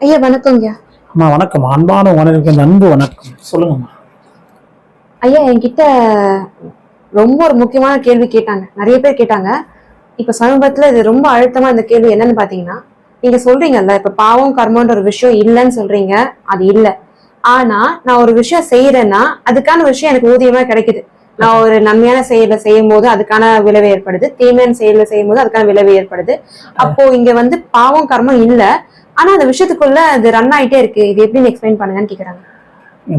ஐயா வணக்கங்க அம்மா வணக்கம். அன்பான உணர்வுக்கு அன்பு வணக்கம். சொல்லுங்கம்மா. ஐயா என்கிட்ட ரொம்ப ஒரு முக்கியமான கேள்வி கேட்டாங்க. நிறைய பேர் கேட்டாங்க. இப்ப சமீபத்துல இது ரொம்ப அழுத்தமா இந்த கேள்வி என்னன்னு பாத்தீங்கன்னா நீங்க சொல்றீங்கல்ல இப்ப பாவம் கர்மன்ற ஒரு விஷயம் இல்லைன்னு சொல்றீங்க. அது இல்ல. ஆனா நான் ஒரு விஷயம் செய்யறேன்னா அதுக்கான விஷயம் எனக்கு ஊதியமா கிடைக்குது. நான் ஒரு நன்மையான செயலை செய்யும் போது அதுக்கான விளைவு ஏற்படுது. தீமையான செயலை செய்யும் போது அதுக்கான விளைவு ஏற்படுது. அப்போ இங்க வந்து பாவம் கர்மம் இல்ல. ஆனா அந்த விஷயத்துக்குள்ள அது ரன் ஆயிட்டே இருக்கு. இது எப்படின்னு எக்ஸ்பிளைன் பண்ணுங்கன்னு கேக்குறாங்க.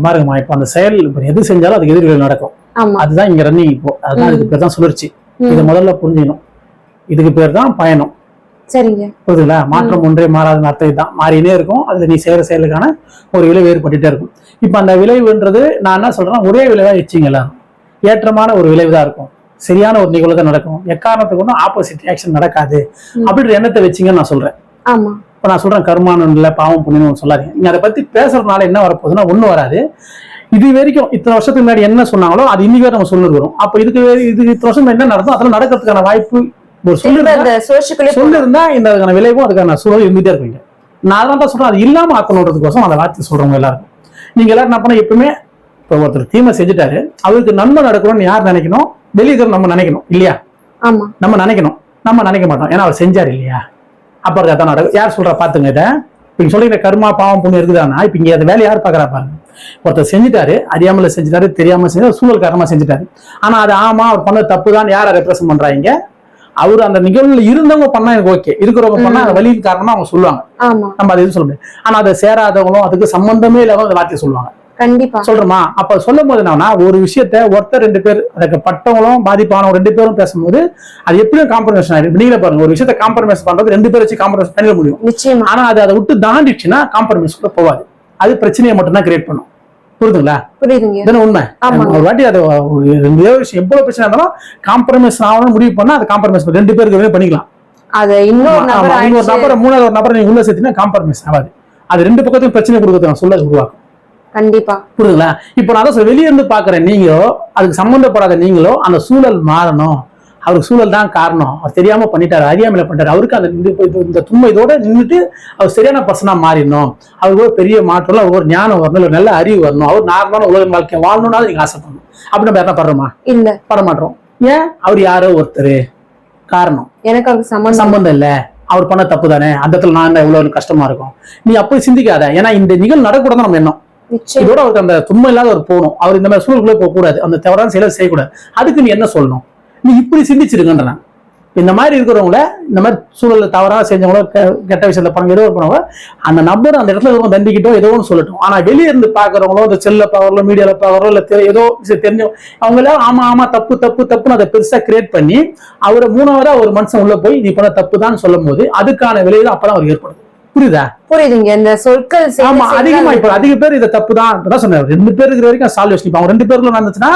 பாருங்கம்மா இப்போ அந்த செயல் இப்போ எது செஞ்சாலும் அதுக்கு எதிர்வினை நடக்கும். ஆமா. அதுதான் இங்க ரன்னிங் இப்போ. அதுதான் இதுக்கு பேர் தான் சுழற்சி. இதை முதல்ல புரிஞ்சுக்கணும். இதுக்கு பேர் தான் பயணம். சரிங்க. புரியுதுங்களா மாற்றம் ஒன்றே மாறாத அர்த்தம் இதுதான். மாறினே இருக்கும். அதுல நீ செய்யற செயலுக்கான ஒரு விளைவு ஏற்பட்டுட்டே இருக்கும். இப்போ அந்த விளைவுன்றது நான் என்ன சொல்றேன்னா ஒரே விளைவா வச்சிங்க எல்லாரும். ஏற்றமான ஒரு விளைவு தான் இருக்கும். சரியான ஒரு நிகழ்வு தான் நடக்கும். எக்காரணத்துக்கு ஒன்றும் ஆப்போசிட் ரியாக்ஷன் நடக்காது. அப்படின்ற எண்ணத்தை வச்சிங்கன்னு நான் சொல்றேன். ஆமா. இப்போ நான் சொல்றேன் கருமானம் இல்லை பாவம் புண்ணியம் சொல்லாதீங்க. நீங்க அதை பத்தி பேசுறதுனால என்ன வரப்போகுதுன்னா ஒன்றும் வராது. இது வரைக்கும் இத்தனை வருஷத்துக்கு முன்னாடி என்ன சொன்னாங்களோ அது இன்னைக்கு நம்ம சொல்லிருக்கிறோம் அப்போ இதுக்கு இது இத்தனை வருஷம் என்ன நடக்கும் அதெல்லாம் நடக்கிறதுக்கான வாய்ப்பு ஒரு சொல்லு திரும்ப அந்த சுழற்சிக்குள்ளே சொல்லு இருந்தா இந்த அதுக்கான விளைவும் அதுக்கான சூழல் இருந்துட்டே இருப்பீங்க நான் அதான் தான் சொல்றேன் அது இல்லாம ஆக்கணுன்றதுக்கோசம் அந்த வார்த்தை சொல்றவங்க எல்லாருக்கும். நீங்க எல்லாரும் என்ன பண்ண எப்பவுமே இப்போ ஒருத்தர் தீமை செஞ்சுட்டாரு அவருக்கு நன்மை நடக்கணும்னு யார் நினைக்கணும்? வெளியே நம்ம நினைக்கணும் இல்லையா? நம்ம நினைக்கணும். நம்ம நினைக்க மாட்டோம். ஏன்னா அவர் செஞ்சார் இல்லையா? அப்புறம் அதான் நடக்கும். யார் சொல்றா பாத்துங்க இதை? இப்ப நீங்க சொல்றீங்க கர்மா பாவம் புண்ணியம் இருக்குதானா? இப்ப இங்க அந்த வேலை யார் பாக்குறா பாருங்க. ஒருத்தர் செஞ்சுட்டாரு அறியாமல செஞ்சுட்டாரு தெரியாம செஞ்சு சூழல் காரணமா செஞ்சுட்டாரு. ஆனா அது ஆமா அவர் பண்ண தப்பு தான் யாரை ரெப்ரசன்ட் பண்றாங்க அவர் அந்த நிகழ்வுல இருந்தவங்க பண்ணா எனக்கு ஓகே இருக்கிறவங்க பண்ணா அந்த வலியின் காரணமா அவங்க சொல்லுவாங்க. நம்ம அதை எதுவும் சொல்ல முடியாது. ஆனா அதை சேராதவங்களும் அதுக்கு சம்பந்தமே அந்த வார்த்தையை சொல்லுவாங்க. கண்டிப்பா. சொல்றோமா? அப்ப சொல்லும் போது என்னன்னா ஒரு விஷயத்த ஒருத்தர் ரெண்டு பேர் அதுக்கு பட்டவங்களும் பாதிப்பானவங்க ரெண்டு பேரும் பேசும்போது அது எப்படியும் காம்ப்ரமைஸ் ஆயிடும். நீங்களே பாருங்க ஒரு விஷயத்த காம்ப்ரமைஸ் பண்றது ரெண்டு பேர் வச்சு காம்ப்ரமைஸ் பண்ணிட முடியும். நிச்சயமா. ஆனா அது அதை விட்டு தாண்டிடுச்சுன்னா காம்ப்ரமைஸ் கூட போகாது. அது பிரச்சனையை மட்டும்தான் கிரியேட் பண்ணும். புரியுதுங்களா? புரியுதுங்க. உண்மை. ஒரு வாட்டி அது ரெண்டு விஷயம் எவ்வளவு பிரச்சனை இருந்தாலும் காம்ப்ரமைஸ் ஆகணும்னு முடிவு பண்ணா அது காம்ப்ரமைஸ் ரெண்டு பேருக்கு பண்ணிக்கலாம். அது இன்னொரு நபர் மூணாவது ஒரு நபரை நீங்க உள்ள சேர்த்தீங்கன்னா காம்ப்ரமைஸ் ஆகாது. அது ரெண்டு பக்கத்தையும் பிரச்சனை கொடுக்கறது சொல்ல உருவாக்கும். கண்டிப்பா. புரியுதுங்களா? இப்போ நான் தான் வெளியே இருந்து பாக்குறேன் நீங்களோ அதுக்கு சம்பந்தப்படாத நீங்களோ அந்த சூழல் மாறணும். அவருக்கு சூழல் தான் காரணம். அவர் தெரியாம பண்ணிட்டாரு அறியாமல பண்ணிட்டாரு. அவருக்கு அந்த இந்த- தும்மை இதோட நின்றுட்டு அவர் சரியான பர்சனா மாறிடணும். அவருக்கு ஒரு பெரிய மாற்றம் அவருக்கு ஒரு ஞானம் வரணும் இல்லை நல்ல அறிவு வரணும். அவர் நார்மலான உலக வாழ்க்கை வாழணும்னாலும் நீங்க ஆசைப்படணும். அப்படி நம்ம யாரா படுறோமா? இல்ல. பட மாட்டோம். ஏன்? அவர் யாரோ ஒருத்தர். காரணம். எனக்கு அவருக்கு சம்பந்தம் சம்பந்தம் இல்ல. அவர் பண்ண தப்பு தானே அந்த இடத்துல நான் என்ன இவ்வளவு கஷ்டமா இருக்கும்? நீ அப்படி சிந்திக்காத. ஏன்னா இந்த நிகழ் நடக்கூடாது நம்ம எண்ணம். இதோட அவருக்கு அந்த தும்மை இல்லாத ஒரு போகணும். அவர் இந்த மாதிரி சூழலுக்குள்ளே போக கூடாது அந்த தவறான செயலை செய்யக்கூடாது. அதுக்கு நீ என்ன சொல்லணும்? நீ இப்படி சிந்திச்சிருக்கன்ற இந்த மாதிரி இருக்கிறவங்கள இந்த மாதிரி சூழலில் தவறாக செஞ்சவங்களோ கெட்ட விஷயத்தில் பணம் ஏதோ பண்ணவங்க அந்த நபர் அந்த இடத்துல இருக்கும் தண்டிக்கிட்டோ ஏதோ ஒன்று சொல்லட்டும். ஆனால் வெளியே இருந்து பார்க்குறவங்களோ இந்த செல்ல பவரோ மீடியாவில் பவரோ இல்லை தெரிய ஏதோ விஷயம் அவங்கள ஆமாம் ஆமாம் தப்பு தப்பு தப்புன்னு அதை பெருசாக கிரியேட் பண்ணி அவரை மூணாவதாக ஒரு மனுஷன் உள்ளே போய் நீ பண்ண தப்பு தான் சொல்லும் போது அதுக்கான விளைவு அப்பதான் அவர் ஏற்படும். புரியுதா? புரியுதுங்க. இந்த சொற்கள் ஆமா அதிகமா இப்ப அதிக பேர் இதை தப்பு தான் சொன்னார் ரெண்டு பேர் இருக்கிற வரைக்கும் சால்வேஷன் அவங்க ரெண்டு பேருக்குள்ள நடந்துச்சுன்னா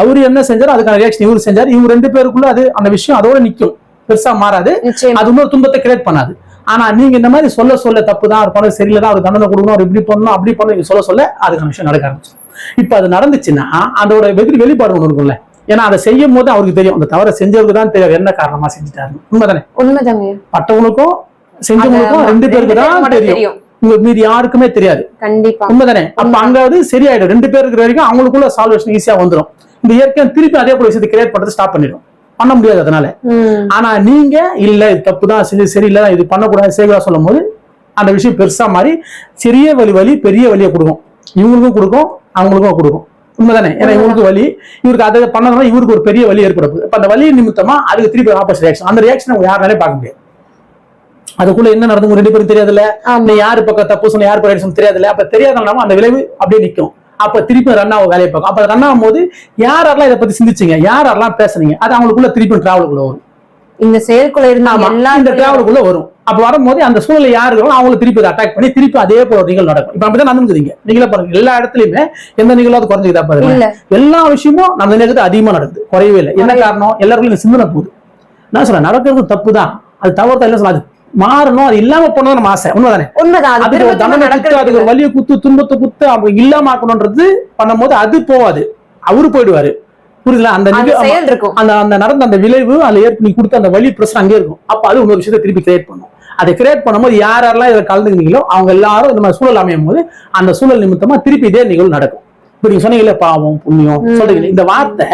அவரு என்ன செஞ்சாரு அதுக்கான ரியாக்ஷன் இவரு செஞ்சாரு. இவங்க ரெண்டு பேருக்குள்ள அது அந்த விஷயம் அதோட நிக்கும். பெருசா மாறாது. அது இன்னொரு துன்பத்தை கிரியேட் பண்ணாது. ஆனா நீங்க இந்த மாதிரி சொல்ல சொல்ல தப்பு தான் பண்ணது சரியில்லை தான் அவர் தண்டனை கொடுக்கணும். அவர் இப்படி பண்ணணும் அப்படி பண்ணணும் சொல்ல சொல்ல அதுக்கான விஷயம் நடக்க ஆரம்பிச்சு இப்ப அது நடந்துச்சுன்னா அதோட வெகுதி வெளிப்பாடு ஒன்று இருக்கும்ல. ஏன்னா அதை செய்யும் போது அவருக்கு தெரியும். அந்த தவறை செஞ்சவருக்கு தான் தெரியும் என்ன காரணமா செஞ்சுட்டாரு உண்மைதானே? உண்மைதாங்க. பட்டவனுக்கும் செஞ்சவங்களுக்கும் ரெண்டு பேருக்கு தான் தெரியும். இங்க மீதி யாருக்குமே தெரியாது. கண்டிப்பா. உண்மைதானே? அப்ப அங்காவது சரியாயிடும். ரெண்டு பேர் இருக்கிற வரைக்கும் அவங்களுக்குள்ள சால்வேஷன் ஈஸியா வந்துரும். இந்த இயற்கை திருப்பி அதே போல விஷயத்தை கிரியேட் பண்றது ஸ்டாப் பண்ணிடும் பண்ண முடியாது அதனால. ஆனா நீங்க இல்ல இது தப்பு தான் செஞ்சு சரியில்லை இது பண்ணக்கூடாது செய்யக்கூடாது சொல்லும் போது அந்த விஷயம் பெருசா மாறி சிறிய வலி வலி பெரிய வலியை கொடுக்கும். இவங்களுக்கும் கொடுக்கும் அவங்களுக்கும் கொடுக்கும். உண்மைதானே? ஏன்னா இவங்களுக்கு வலி இவருக்கு அதை பண்ணதுனால இவருக்கு ஒரு பெரிய வலி ஏற்படுது இப்ப அந்த வலி நிமித்தமா அதுக்கு திருப்பி ஆப்போசிட் ரியாக்ஷன் அந்த ரியாக்ஷன் யாராலே பார்க்க முடியாது. அதுக்குள்ள என்ன நடந்து ரெண்டு பேரும் தெரியாதுல்ல? யாரு பக்கம் தப்பு சொன்ன யாரு பக்கம் தெரியாதுல்ல? அப்ப தெரியாதனால அந்த விளைவு அப்படியே நிக்கும். அப்ப திருப்பி ரன் ஆகும் வேலையை பார்க்கும். அப்ப ரன் ஆகும் போது யாரெல்லாம் இதை பத்தி சிந்திச்சீங்க? யாரெல்லாம் பேசுனீங்க? அது அவங்களுக்குள்ள திருப்பி டிராவலுக்குள்ள வரும். இந்த செயற்குள்ள இருந்த இந்த டிராவலுக்குள்ள வரும். அப்ப வரும்போது அந்த சூழ்நிலை யாரு இருக்கோ அவங்களை திருப்பி அட்டாக் பண்ணி திருப்பி அதே போல நிகழ்வு நடக்கும். இப்ப அப்படிதான் நடந்துக்குதுங்க. நீங்களே பாருங்க எல்லா இடத்துலயுமே எந்த நிகழ்வாவது குறைஞ்சுக்கிட்டா பாருங்க. எல்லா விஷயமும் நம்ம நிகழ்த்து அதிகமா நடக்குது. குறையவே இல்லை. என்ன காரணம்? எல்லாருக்கும் சிந்தனை போகுது. நான் சொல்றேன் நடக்கிறது தப்பு தான் அது தவறு தான் இல்லை சொல்ல அது மாறணும் அது இல்லாம போனது நம்ம ஆசை. உண்மைதானே? உண்மைதான் அது ஒரு தண்டனை நடக்கிறது அதுக்கு ஒரு வலியை குத்து துன்பத்தை குத்து அவங்க இல்லாம ஆக்கணும்ன்றது பண்ணும்போது அது போவாது. அவரு போயிடுவாரு. புரியுதுல அந்த அந்த அந்த நடந்த அந்த விளைவு அதுல ஏற்ப நீ கொடுத்த அந்த வலி பிரச்சனை அங்கே இருக்கும். அப்ப அது இன்னொரு விஷயத்தை திருப்பி கிரியேட் பண்ணும். அதை கிரியேட் பண்ணும்போது யார் யாரெல்லாம் இதில் கலந்துக்கிறீங்களோ அவங்க எல்லாரும் இந்த மாதிரி சூழல் அமையும் போது அந்த சூழல் நிமித்தமா திருப்பி இதே நிகழ்வு நடக்கும். இப்ப நீங்க சொன்னீங்கல்ல பாவம் புண்ணியம். சொல்றீங்க இந்த வார்த்தை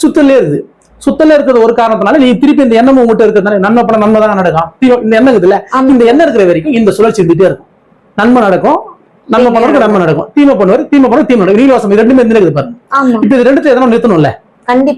சுத்தலே இருக்குது. சுத்தல இருக்கிறது ஒரு காரணத்தினால நீ திருப்பி இந்த எண்ணம் உங்ககிட்ட இருக்கிறதுனால நன்மை பண்ண நன்மை தான் நடக்கும்? தீ- இந்த எண்ணம் இருக்குதுல்ல? ஆமா. இந்த எண்ணம் இருக்கிற வரைக்கும் இந்த சுழற்சி இருந்துட்டே இருக்கும். நன்மை நடக்கும் நன்மை தீமை பண்ணுறதுக்கு நன்மை நடக்கும். தீமை பண்ணுவார் தீமை பண்ண தீமை நடக்கும். நீலவாசம் இது ரெண்டுமே இருக்குது பாருங்க. இப்ப இது ரெண்டுத்தையும் எதனா நிறுத்தணும்ல?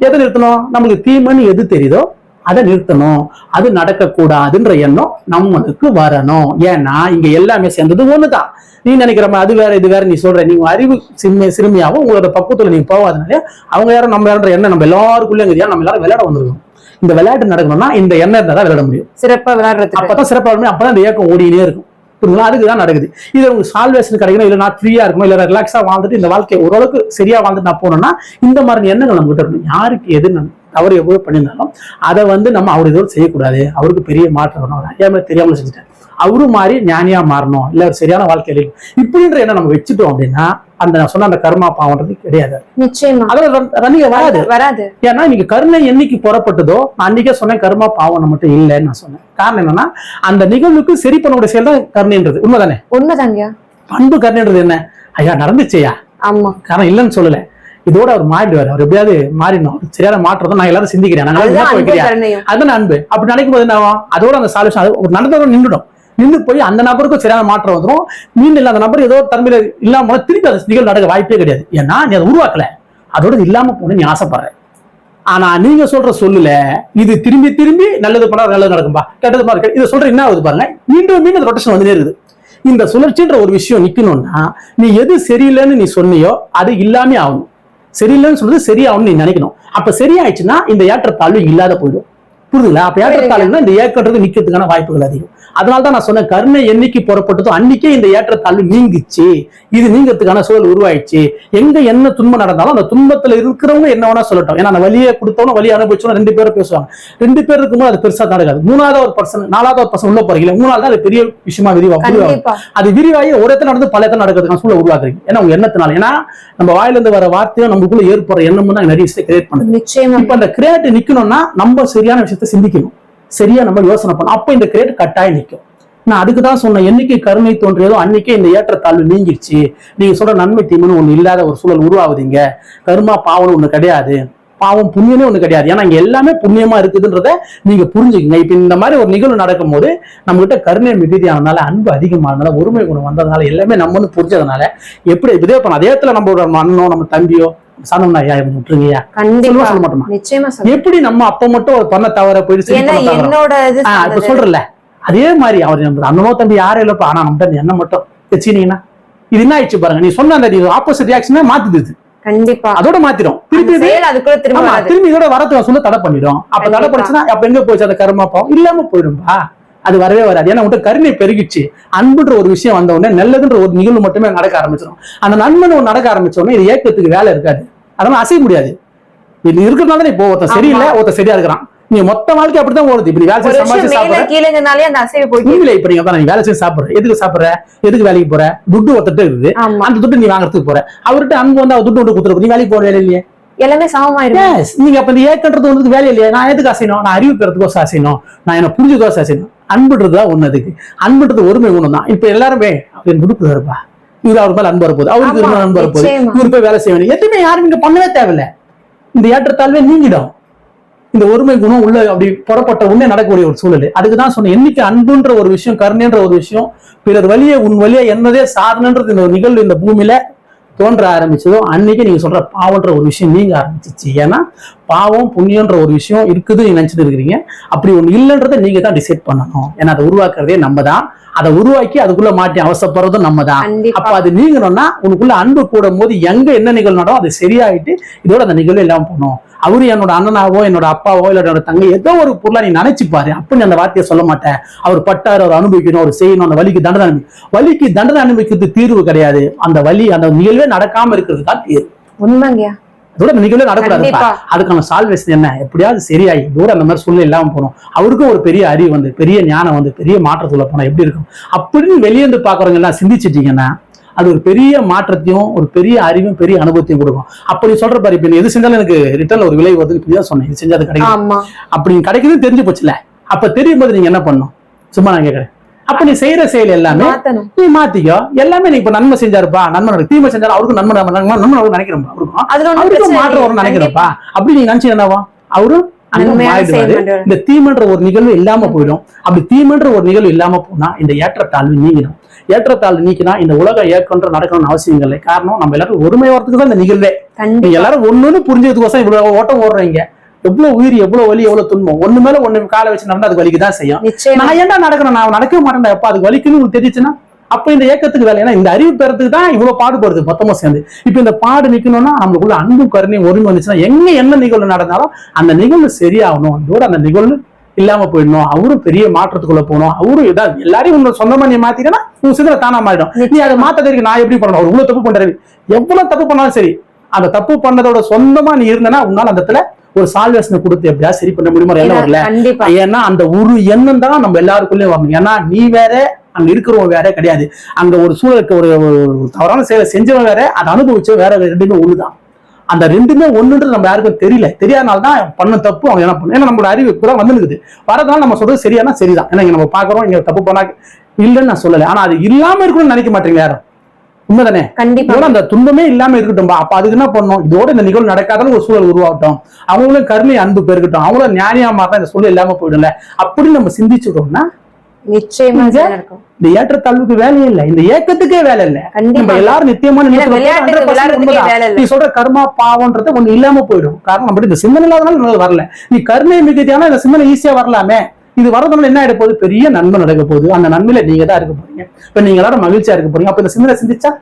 எதை நிறுத்தணும்? நம்மளுக்கு தீமைன்னு எது தெரியுதோ அதை நிறுத்தணும் அது நடக்கக்கூடாதுன்ற எண்ணம் நம்மளுக்கு வரணும். ஏன்னா இங்க எல்லாமே சேர்ந்தது ஒண்ணுதான். நீ நினைக்கிற மாதிரி அது வேற இது வேற நீ சொல்ற நீங்க அறிவு சிறுமி சிறுமியாவும் உங்களோட பக்குவத்துல நீங்க போகாதனால அவங்க யாரும் நம்ம யாருன்ற எண்ணம் நம்ம எல்லாருக்குள்ளே நம்ம எல்லாரும் விளையாட வந்திருக்கோம். இந்த விளையாட்டு நடக்கணும்னா இந்த எண்ணம் இருந்தா தான் விளையாட முடியும். சிறப்பா விளையாடுறதுக்கு. அப்பதான் சிறப்பாக அப்பதான் இந்த இயக்கம் ஓடினே இருக்கும். புரியுங்களா அதுக்கு தான் நடக்குது. இது உங்களுக்கு சால்வேஷன் கிடைக்கணும் இல்ல நான் ஃப்ரீயா இருக்கணும் இல்ல ரிலாக்ஸா வாழ்ந்துட்டு இந்த வாழ்க்கையை ஓரளவுக்கு சரியா வாழ்ந்துட்டு நான் போனோம்னா இந்த மாதிரி எண்ணங்கள் நம்ம கிட்ட இருக்கணும். யாருக்கு எது தவறு எவ்வளவு பண்ணியிருந்தாலும் அதை வந்து நம்ம அவர் இதோடு செய்யக்கூடாது. அவருக்கு பெரிய மாற்றம் வரணும். மாதிரி தெரியாமல செஞ்சுட்டேன் அவரும் மாறி ஞானியா மாறணும். இல்ல ஒரு சரியான வாழ்க்கையில இப்படின்ற எண்ணம் நம்ம வச்சுட்டோம் அப்படின்னா அந்த நான் சொன்ன அந்த கர்மா பாவன்றது கிடையாது. நிச்சயமா. வராது. வராது. ஏன்னா நீங்க கருணை என்னைக்கு புறப்பட்டதோ நான் அன்னைக்கே சொன்னேன் கர்மா பாவம் மட்டும் இல்லைன்னு நான் சொன்னேன். காரணம் என்னன்னா அந்த நிகழ்வுக்கு சரி பண்ணக்கூடிய செயல் தான் கருணைன்றது. உண்மைதானே? உண்மைதாங்கய்யா. அன்பு கருணைன்றது என்ன? ஐயா நடந்துச்சேயா ஆமா. காரணம் இல்லைன்னு சொல்லல. இதோட அவர் மாறிடுவார். அவர் எப்படியாவது மாறிடணும். சரியான மாற்றத்தை நான் எல்லாரும் சிந்திக்கிறேன். அதுதான் அன்பு அப்படி நினைக்கும் போது என்ன ஆகும்? அதோட அந்த சாலுஷன் அது ஒரு நடந்ததோட நின்றுடும். நின்று போய் அந்த நபருக்கும் சரியான மாற்றம் வந்துடும் மீண்டும் இல்ல அந்த நபர் ஏதோ தன்மையில இல்லாம திருப்பி அந்த நிகழ்வு நடக்க வாய்ப்பே கிடையாது. ஏன்னா நீ அதை உருவாக்கல. அதோட இல்லாம போன நீ ஆசைப்படுற. ஆனா நீங்க சொல்ற சொல்லுல இது திரும்பி திரும்பி நல்லது பண்ணா நல்லது நடக்கும்பா. கெட்டது பாருங்க இதை சொல்ற என்ன ஆகுது பாருங்க. மீண்டும் மீண்டும் ரொட்டேஷன் வந்துட்டே இருக்குது. இந்த சுழற்சின்ற ஒரு விஷயம் நிக்கணும்னா நீ எது சரியில்லைன்னு நீ சொன்னியோ அது இல்லாமே ஆகணும். சரியில்லைன்னு சொல்றது சரியாகணும்னு நீ நினைக்கணும். அப்ப சரியாயிடுச்சுன்னா இந்த ஏற்றத்தாழ்வு இல்லாத போயிடும். புரியுதுங்களா? அப்ப ஏற்றத்தாழ்வுனா இந்த ஏற்றத்துக்கு நிக்கிறதுக்கான வாய்ப்புகள் அதிகம். அதனால தான் நான் சொன்னேன் கருணை என்னைக்கு புறப்பட்டதோ அன்னைக்கே இந்த ஏற்றத்தாழ்வு நீங்கிச்சு. இது நீங்கிறதுக்கான சூழல் உருவாயிடுச்சு. எங்க என்ன துன்பம் நடந்தாலும் அந்த துன்பத்துல இருக்கிறவங்க என்ன வேணா சொல்லட்டும். ஏன்னா அந்த வலியை கொடுத்தவங்க வலி அனுபவிச்சவங்க ரெண்டு பேரும் பேசுவாங்க. ரெண்டு பேர் இருக்கும்போது அது பெருசா நடக்காது மூணாவது ஒரு பர்சன் நாலாவது ஒரு பர்சன் உள்ள போறீங்க. மூணாவது அது பெரிய விஷயமா. கண்டிப்பா. அது விரிவாகி ஒரு இடத்துல நடந்து பல இடத்துல நடக்கிறதுக்கான சூழல் உருவாக்குறீங்க. ஏன்னா உங்க எண்ணத்தினால. ஏன்னா நம்ம வாயில இருந்து வர வார்த்தையும் நமக்குள்ள ஏற்படுற எண்ணமும் தான் நிறைய விஷயத்தை கிரியேட் பண்ணுது. நிச்சயமா. இப்ப அந்த கிரியேட் நிக்கணும்னா நம்ம சரியான விஷயத்தை சிந்திக்கணும். சரியா நம்ம யோசனை பண்ணோம் அப்போ இந்த கிரேட் கட்டாயம் நிற்கும் நான் அதுக்கு தான் சொன்னேன் என்னைக்கு கருணை தோன்றியதோ அன்னைக்கே இந்த ஏற்றத்தாழ்வு நீங்கிருச்சு. நீங்க சொல்ற நன்மை தீமைன்னு ஒண்ணு இல்லாத ஒரு சூழல் உருவாகுதுங்க. கருமா பாவம் ஒண்ணு கிடையாது. பாவம் புண்ணியமே ஒன்று கிடையாது. ஏன்னா இங்கே எல்லாமே புண்ணியமா இருக்குதுன்றத நீங்க புரிஞ்சுக்கங்க. இப்போ இந்த மாதிரி ஒரு நிகழ்வு நடக்கும்போது நம்ம கிட்ட கருணை மிகுதியானதுனால அன்பு அதிகமானதுனால ஒருமை குணம் வந்ததுனால எல்லாமே நம்மன்னு புரிஞ்சதுனால எப்படி இதே பண்ண அதே இடத்துல நம்மளோட அண்ணனோ நம்ம தம்பியோ சாதம் ஐயா விட்டுருங்கய்யா. கண்டிப்பா. சொல்லுவா சொல்ல மாட்டோமா? நிச்சயமா சொல்ல எப்படி நம்ம அப்ப மட்டும் ஒரு பண்ண தவற தவறோம்? என்னோட இது. சொல்றல அதே மாதிரி அவர் நம்ம அண்ணனோ தம்பி யாரும் இல்லப்பா ஆனா நம்ம என்ன மட்டும்? வச்சுனீங்கன்னா இது என்ன ஆயிடுச்சு பாருங்க. நீ சொன்ன அந்த ஆப்போசிட் ரியாக்ஷனே மாத்துது. கண்டிப்பா. அதோட மாத்திரும். திருப்பி திரும்ப இதோட வரத்து சொல்ல தடை பண்ணிடும். அப்ப தடை. பண்ணுச்சுன்னா அப்ப எங்க போச்சு அந்த கருமா பாவம்? இல்லாம போயிடும்பா. அது வரவே வராது. ஏன்னா உன்கிட்ட கருணை பெருகிடுச்சு அன்புன்ற ஒரு விஷயம் வந்த உடனே நல்லதுன்ற ஒரு நிகழ்வு மட்டுமே நடக்க ஆரம்பிச்சிடும் அந்த நன்மன் ஒண்ணு நடக்க ஆரம்பிச்ச உடனே இது ஏக்கத்துக்கு வேலை இருக்காது. அதனால அசைய முடியாது. இது இருக்கிறதுனால தான் இப்போ ஒருத்தன் சரியில்லை ஒருத்தன் சரியா இருக்கிறான். நீ மொத்த வாழ்க்கை அப்படித்தான் ஓடுது. இப்ப நீ வேலை சமாளிச்சு மேல சாப்பிடுற இப்ப நீங்க வேலை செய்ய சாப்பிடுற. எதுக்கு சாப்பிடுற? எதுக்கு வேலைக்கு போற? துட்டு ஒருத்தட்டு இருக்குது. அந்த துட்டு நீ வாங்குறதுக்கு போற. அவர்கிட்ட அன்பு வந்து அவர் துட்டு கொண்டு கொடுத்துரு நீ வேலைக்கு போற வேலை இல்லையே? எல்லாமே சமமாயிடும் Yes, நீங்க அப்ப இந்த ஏக்கன்றது வந்து வேலை இல்லையா? நான் எதுக்கு அசையணும்? நான் அறிவு பெறதுக்கோசம் அசையணும். நான் என்ன புரிஞ்சுக்கோசம் அசையணும். அன்புன்றது தான் ஒண்ணு அதுக்கு அன்புன்றது ஒருமை குணம் தான். இப்ப எல்லாருமே துடுப்பு இருப்பா. இவர் அவர் மேல அன்பு வரப்போகுது. அவருக்கு இவர் அன்பு வரப்போகுது. இவர் போய் வேலை செய்ய வேண்டிய எதுவுமே யாரும் இங்க பண்ணவே தேவையில்ல. இந்த ஏற்றத்தாழ்வே நீங்கிடும். இந்த ஒருமை குணம் உள்ள அப்படி புறப்பட்ட உடனே நடக்கக்கூடிய ஒரு சூழல். அதுக்கு தான் சொன்னேன் என்னைக்கு அன்புன்ற ஒரு விஷயம் கருணைன்ற ஒரு விஷயம் பிறர் வழியே உன் வழியே என்னதே சாதனன்றது இந்த ஒரு நிகழ்வு இந்த பூமியில தோன்ற ஆரம்பிச்சதோ அன்னைக்கு நீங்க சொல்ற பாவன்ற ஒரு விஷயம் நீங்க ஆரம்பிச்சிச்சு. ஏன்னா பாவம் புண்ணியன்ற ஒரு விஷயம் இருக்குது நீங்க நினைச்சிட்டு இருக்கிறீங்க. அப்படி ஒண்ணு இல்லைன்றதை நீங்க தான் டிசைட் பண்ணணும். ஏன்னா அதை உருவாக்குறதே நம்ம தான் அதை உருவாக்கி அதுக்குள்ள மாட்டி அவசரப்படுறதும் நம்ம தான் அப்ப அது நீங்கணும்னா உனக்குள்ள அன்பு கூடும் போது எங்க என்ன நிகழ்வு நடோ அது சரியாயிட்டு இதோட அந்த நிகழ்வு எல்லாம் போகணும். அவரு என்னோட அண்ணனாவோ என்னோட அப்பாவோ இல்ல என்னோட தங்கை ஏதோ ஒரு பொருளா நீ நினைச்சு பாரு அப்ப நீ அந்த வார்த்தையை சொல்ல மாட்டேன் அவர் பட்டார் அவர் அனுபவிக்கணும் அவர் செய்யணும் அந்த வலிக்கு தண்டனை வலிக்கு தண்டனை அனுபவிக்கிறது தீர்வு கிடையாது. அந்த வலி அந்த நிகழ்வே நடக்காம இருக்கிறது தான் தீர்வு. உண்மைங்கய்யா. அதோட நிகழ்வே நடக்கூடாது அதுக்கான சால்வேஷன் என்ன? எப்படியாவது சரியாகி இதோட அந்த மாதிரி சூழ்நிலை இல்லாம போகணும் அவருக்கும் ஒரு பெரிய அறிவு வந்து பெரிய ஞானம் வந்து பெரிய மாற்றத்துக்குள்ள போனா எப்படி இருக்கும்? அப்படின்னு வெளியே இருந்து பாக்குறவங்க எல்லாம் சிந்திச்சிட்டீங்கன்னா அது ஒரு பெரிய மாற்றத்தையும் ஒரு பெரிய அறிவும் பெரிய அனுபவத்தையும் கொடுக்கும். அப்படி சொல்ற பாரு இப்ப எது செஞ்சாலும் எனக்கு ரிட்டர்ன் ஒரு விலை வருது. இப்படிதான் சொன்னேன். இது செஞ்சா அது கிடைக்கும் அப்படி கிடைக்குதுன்னு தெரிஞ்சு போச்சுல. அப்ப தெரியும் போது நீங்க என்ன பண்ணணும்? சும்மா நான் கேட்கறேன் அப்ப நீ செய்யற செயல் எல்லாமே நீ மாத்திக்கோ. எல்லாமே நீ இப்ப நன்மை செஞ்சாருப்பா. நன்மை. தீமை செஞ்சாரு அவருக்கு நன்மை நன்மை நன்மை நடக்கும்னு நினைக்கிறோம் அவருக்கும் மாற்றம் வரும்னு. நினைக்கிறப்பா அப்படி நீங்க நினைச்சு என்னவா? அவரும் மாறிடுவாரு. இந்த தீமைன்ற ஒரு நிகழ்வு இல்லாம போயிடும். அப்படி தீமைன்ற ஒரு நிகழ்வு இல்லாம போனா இந்த ஏற்றத்தாழ்வு நீங்கிடும். ஏற்றத்தாழ்வு நீக்கினா இந்த உலக இயக்கன்ற நடக்கணும்னு அவசியம் இல்லை. காரணம் நம்ம எல்லாரும் ஒருமை வரத்துக்கு தான் இந்த நிகழ்வே. எல்லாரும் ஒண்ணுன்னு புரிஞ்சதுக்கோசம் இவ்வளவு ஓட்டம் ஓடுறீங்க. எவ்வளவு உயிர் எவ்வளவு வலி எவ்வளவு துன்பம். ஒண்ணு மேல ஒண்ணு காலை வச்சு நடந்தா அது வலிக்கு தான் செய்யும் நான் ஏன்டா நடக்கணும்? நான் நடக்க மாட்டேன்டா. எப்ப அதுக்கு வலிக்குன்னு உங்களுக்கு தெரிஞ்சுச்சுன்னா அப்ப இந்த இயக்கத்துக்கு வேலை. ஏன்னா இந்த அறிவு பெறத்துக்கு தான் இவ்வளவு பாடுபடுது மொத்தமா சேர்ந்து. இப்ப இந்த பாடு நிக்கணும்னா நம்மளுக்குள்ள அன்பும் கருணையும் ஒருமை வந்துச்சுன்னா எங்க என்ன நிகழ்வு நடந்தாலும் அந்த நிகழ்வு சரியாகணும். அதோட அந்த நிகழ்வு இல்லாம போயிடணும். அவரும் பெரிய மாற்றத்துக்குள்ள போகணும். அவரும் ஏதாவது எல்லாரையும் உங்க சொந்தமா நீ மாத்திட்டா உன் சிந்தனை தானா மாறிடும். நீ அதை மாத்த தெரியும் நான் எப்படி பண்ணணும்? அவர் இவ்வளவு தப்பு பண்றாரு. எவ்வளவு தப்பு பண்ணாலும் சரி அந்த தப்பு பண்ணதோட சொந்தமா நீ இருந்தனா உன்னால அந்த இடத்துல ஒரு சால்வேஷனை கொடுத்து எப்படியா சரி பண்ண முடியுமா? ஏன்னா அந்த ஒரு எண்ணம் தான் நம்ம எல்லாருக்குள்ளயும் வரணும். ஏன்னா நீ வேற அங்க இருக்கிறவன் வேற கிடையாது. அங்க ஒரு சூழலுக்கு ஒரு தவறான செயலை செஞ்சவன் வேற அதை அனுபவிச்சவன் வேற ரெண்டுமே ஒண்ணுதான். அந்த ரெண்டுமே ஒண்ணுன்றது நம்ம யாருக்கும் தெரியல. தெரியாதனால தான் பண்ண தப்பு அவன் என்ன பண்ணணும் ஏன்னா நம்மளோட அறிவு இப்பதான் வந்துருக்குது வரதுனால நம்ம சொல்றது சரியானா சரிதான். ஏன்னா இங்க நம்ம பாக்குறோம் இங்க தப்பு பண்ணா இல்லைன்னு நான் சொல்லலை. ஆனா அது இல்லாம இருக்கணும்னு நினைக்க மாட்டீங்க யாரும். உண்மைதானே? கண்டிப்பா. அந்த துன்பமே இல்லாம இருக்கட்டும்பா. அப்ப அதுக்கு என்ன பண்ணணும்? இதோட இந்த நிகழ்வு நடக்காதன்னு ஒரு சூழல் உருவாகட்டும். அவங்களும் கருணை அன்பு பெருகட்டும். அவங்களும் ஞானியா மாறா இந்த சூழல் இல்லாம போயிடும்ல. அப்படின்னு நம்ம சிந்திச்சுட்டோம்னா நிச்சயமா இந்த ஏற்றத்தாழ்வுக்கு வேலையே இல்ல. இந்த ஏக்கத்துக்கே வேலை இல்ல. நம்ம எல்லாரும் நித்தியமான ஏன்னா நிமிஷத்துல விளையாட்டுக்கு 100% விளையாடுறதுக்கே உண்மைதான். வேலை இல்ல. நீ சொல்ற கர்மா பாவம்ன்றது ஒண்ணு இல்லாம போயிடும். காரணம் நம்ம இந்த சிந்தனை இல்லாதனால வரல. நீ கருணை மிகுதியான இந்த சிந்தனை ஈஸியா வரலாமே. இது வரதுனால என்ன ஆயிட போகுது? பெரிய நன்மை நடக்க போகுது. அந்த நன்மையில நீங்க தான் இருக்க போறீங்க. இப்ப நீங்க எல்லாரும் மகிழ்ச்சியா இருக்க போறீங்க. அப்ப இந்த சிந்தனை சிந்திச்சா?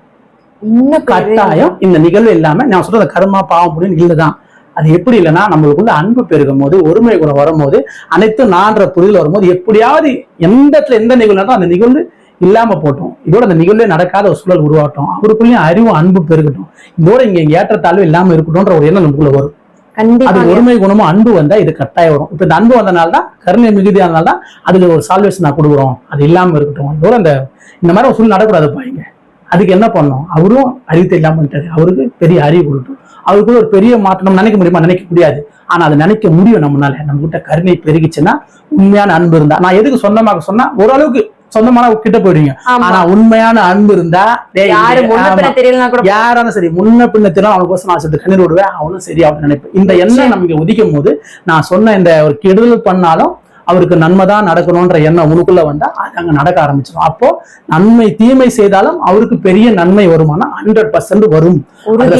இன்னும் கட்டாயம் இந்த நிகழ்வு இல்லாம நான் சொல்ற கர்மா பாவம் புண்ணியம் இல்லதான் அது எப்படி இல்லைன்னா நம்மளுக்குள்ள அன்பு பெருகும் போது ஒருமை குணம் வரும்போது அனைத்தும் நான்ற புரிதல் வரும்போது எப்படியாவது எந்த இடத்துல எந்த நிகழ்வு நடந்தோ அந்த நிகழ்வு இல்லாம போட்டோம். இதோட அந்த நிகழ்வே நடக்காத ஒரு சூழல் உருவாகட்டும். அவருக்குள்ளேயும் அறிவும் அன்பு பெருகட்டும். இதோட இங்க ஏற்றத்தாழ்வு இல்லாம இருக்கட்டும்ன்ற ஒரு எண்ணம் நமக்குள்ள வரும். அது ஒருமை குணமும் அன்பு வந்தா இது கட்டாயம் வரும். இப்ப இந்த அன்பு வந்தனால தான் கருணை மிகுதியானனால தான் அதுக்கு ஒரு சால்வேஷன் நான் கொடுக்குறோம். அது இல்லாம இருக்கட்டும். இதோட அந்த இந்த மாதிரி ஒரு சூழ்நிலை நடக்கூடாதுப்பா இங்க. அதுக்கு என்ன பண்ணணும்? அவரும் அறிவு இல்லாம பண்ணிட்டாரு அவருக்கு பெரிய அறிவு கொடுக்கும் அவருக்குள்ள ஒரு பெரிய மாற்றம் நினைக்க முடியுமா? நினைக்க முடியாது. ஆனா அதை நினைக்க முடியும் நம்மளால நம்ம கிட்ட கருணை பெருகிச்சுன்னா உண்மையான அன்பு இருந்தா. நான் எதுக்கு சொந்தமாக சொன்னா ஓரளவுக்கு சொந்தமான கிட்ட போயிடுவீங்க. ஆனா உண்மையான அன்பு இருந்தா முன்ன. பின்ன யாராலும் சரி முன்ன பின்னத்திலும் அவனுக்கு நான் சேர்த்து கண்ணீர் விடுவேன் அவனும் சரி அப்படின்னு நினைப்பேன். இந்த எண்ணம் நமக்கு உதிக்கும் போது நான் சொன்ன இந்த ஒரு கெடுதல் பண்ணாலும் அவருக்கு நன்மை தான் நடக்கணும்ன்ற எண்ணம் உனக்குள்ள வந்தா அது அங்க நடக்க ஆரம்பிச்சிடும் அப்போ நன்மை தீமை செய்தாலும் அவருக்கு பெரிய நன்மை வருமானா ஹண்ட்ரட் பர்சன்ட் வரும்.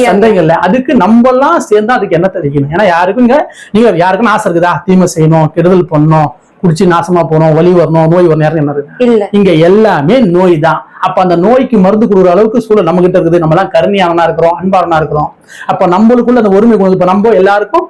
சந்தைகள்ல அதுக்கு நம்ம எல்லாம் சேர்ந்தா அதுக்கு என்ன தெரிவிக்கணும்? ஏன்னா யாருக்கும் இங்க நீங்க யாருக்கும் ஆசை இருக்குதா? தீமை செய்யணும் கெடுதல் பண்ணணும் குடிச்சு நாசமா போகணும் வலி வரணும் நோய் வரணும் என்ன இருக்கு? இங்க எல்லாமே நோய் தான் அப்ப அந்த நோய்க்கு மருந்து கொடுக்குற அளவுக்கு சூழல் நம்ம கிட்ட இருக்குது. நம்ம எல்லாம் கருணையானவனா இருக்கிறோம் அன்பானவனா இருக்கிறோம். அப்ப நம்மளுக்குள்ள அந்த ஒருமை குணம் இப்ப நம்ம எல்லாருக்கும்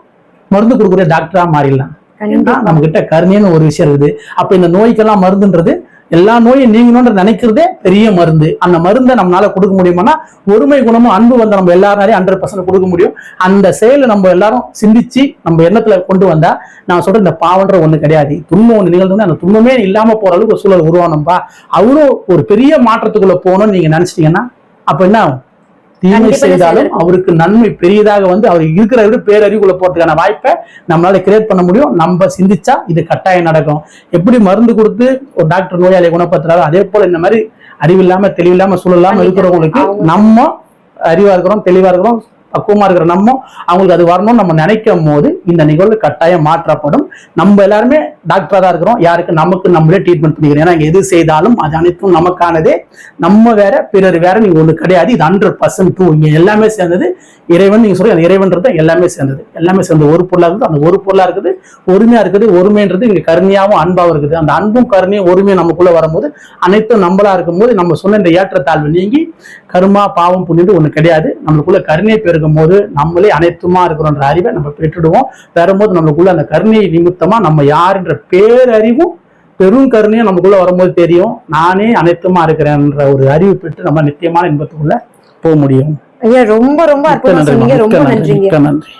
மருந்து கொடுக்குற டாக்டரா மாறிடலாம். ஏன்னா நம்ம கிட்ட கருணைன்னு ஒரு விஷயம் இருக்குது. அப்ப இந்த நோய்க்கெல்லாம் மருந்துன்றது எல்லா நோயும் நீங்கணும்னு நினைக்கிறதே பெரிய மருந்து. அந்த மருந்தை நம்மளால கொடுக்க முடியுமானா ஒருமை குணமும் அன்பு வந்து நம்ம எல்லாராலையும் ஹண்ட்ரட் பர்சன்ட் கொடுக்க முடியும். அந்த செயலை நம்ம எல்லாரும் சிந்திச்சு நம்ம எண்ணத்துல கொண்டு வந்தா நான் சொல்ற இந்த பாவன்ற ஒண்ணு கிடையாது. துன்பம் ஒண்ணு நிகழ்ந்தோம்னா அந்த துன்பமே இல்லாம போற அளவுக்கு ஒரு சூழல் உருவானப்பா அவரும் ஒரு பெரிய மாற்றத்துக்குள்ள போகணும்னு நீங்க நினைச்சிட்டீங்கன்னா அப்ப என்ன தீமை செய்தாலும். அவருக்கு நன்மை பெரியதாக வந்து அவர் இருக்கிற விட பேரறிவுக்குள்ள போறதுக்கான வாய்ப்பை நம்மளால கிரியேட் பண்ண முடியும் நம்ம சிந்திச்சா இது கட்டாயம் நடக்கும் எப்படி மருந்து கொடுத்து ஒரு டாக்டர் நோயாளியை குணப்படுத்துறாரோ அதே போல இந்த மாதிரி அறிவில்லாம தெளிவில்லாம சூழல் இல்லாம இருக்கிறவங்களுக்கு நம்ம அறிவா இருக்கிறோம் தெளிவா இருக்கிறோம் பக்குவமா இருக்கிற நம்ம அவங்களுக்கு அது வரணும்னு நம்ம நினைக்கும் போது இந்த நிகழ்வு கட்டாயம் மாற்றப்படும். நம்ம எல்லாருமே டாக்டரா தான் இருக்கிறோம். யாருக்கு? நமக்கு நம்மளே ட்ரீட்மெண்ட் பண்ணிக்கிறோம். ஏன்னா எது செய்தாலும் அது அனைத்தும் நமக்கானதே. நம்ம வேற பிறர் வேற நீங்க ஒண்ணு கிடையாது. இது ஹண்ட்ரட் பர்சன்ட் டூ இங்க எல்லாமே சேர்ந்தது இறைவன் நீங்க சொல்லி அந்த இறைவன்றது எல்லாமே சேர்ந்தது. எல்லாமே சேர்ந்த ஒரு பொருளா இருக்குது. அந்த ஒரு பொருளா இருக்குது. ஒருமையா இருக்குது. ஒருமைன்றது இங்க கருணையாவும் அன்பாவும் இருக்குது. அந்த அன்பும் கருணையும் ஒருமையும் நமக்குள்ள வரும்போது அனைத்தும் நம்மளா இருக்கும்போது நம்ம சொன்ன இந்த ஏற்றத்தாழ்வு நீங்கி கருமா பாவம் புண்ணியது ஒண்ணு கிடையாது. நம்மளுக்குள்ள கருணை பெருகும் போது நம்மளே அனைத்துமா இருக்கிறோன்ற அறிவை நம்ம பெற்றுடுவோம். பெறும்போது நம்மளுக்குள்ள அந்த கருணை நிமித்தமா நம்ம யாருன்ற பேரறிவும் பெரும் கருணையும் நமக்குள்ள வரும்போது தெரியும். நானே அனைத்துமா இருக்கிறேன்ற ஒரு அறிவு பெற்று நம்ம நித்தியமான இன்பத்துக்குள்ள போக முடியும். ஐயா ரொம்ப ரொம்ப அற்புதமா சொன்னீங்க. ரொம்ப நன்றிங்க. நன்றி.